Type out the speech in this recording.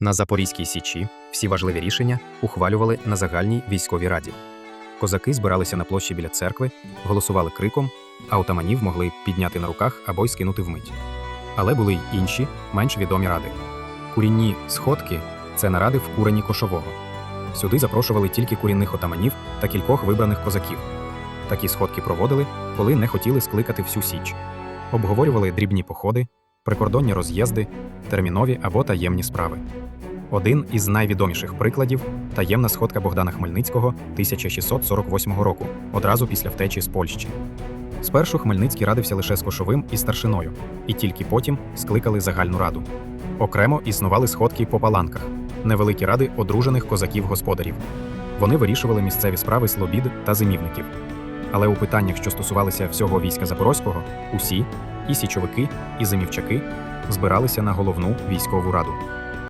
На Запорізькій Січі всі важливі рішення ухвалювали на загальній військовій раді. Козаки збиралися на площі біля церкви, голосували криком, а отаманів могли підняти на руках або й скинути вмить. Але були й інші, менш відомі ради. Курінні сходки це наради в курені кошового. Сюди запрошували тільки курінних отаманів та кількох вибраних козаків. Такі сходки проводили, коли не хотіли скликати всю січ. Обговорювали дрібні походи, прикордонні роз'їзди, термінові або таємні справи. Один із найвідоміших прикладів таємна сходка Богдана Хмельницького 1648 року, одразу після втечі з Польщі. Спершу Хмельницький радився лише з Кошовим і старшиною, і тільки потім скликали загальну раду. Окремо існували сходки по паланках, невеликі ради одружених козаків-господарів. Вони вирішували місцеві справи слобід та зимівників. Але у питаннях, що стосувалися всього війська Запорозького, усі і січовики, і зимівчаки збиралися на головну військову раду.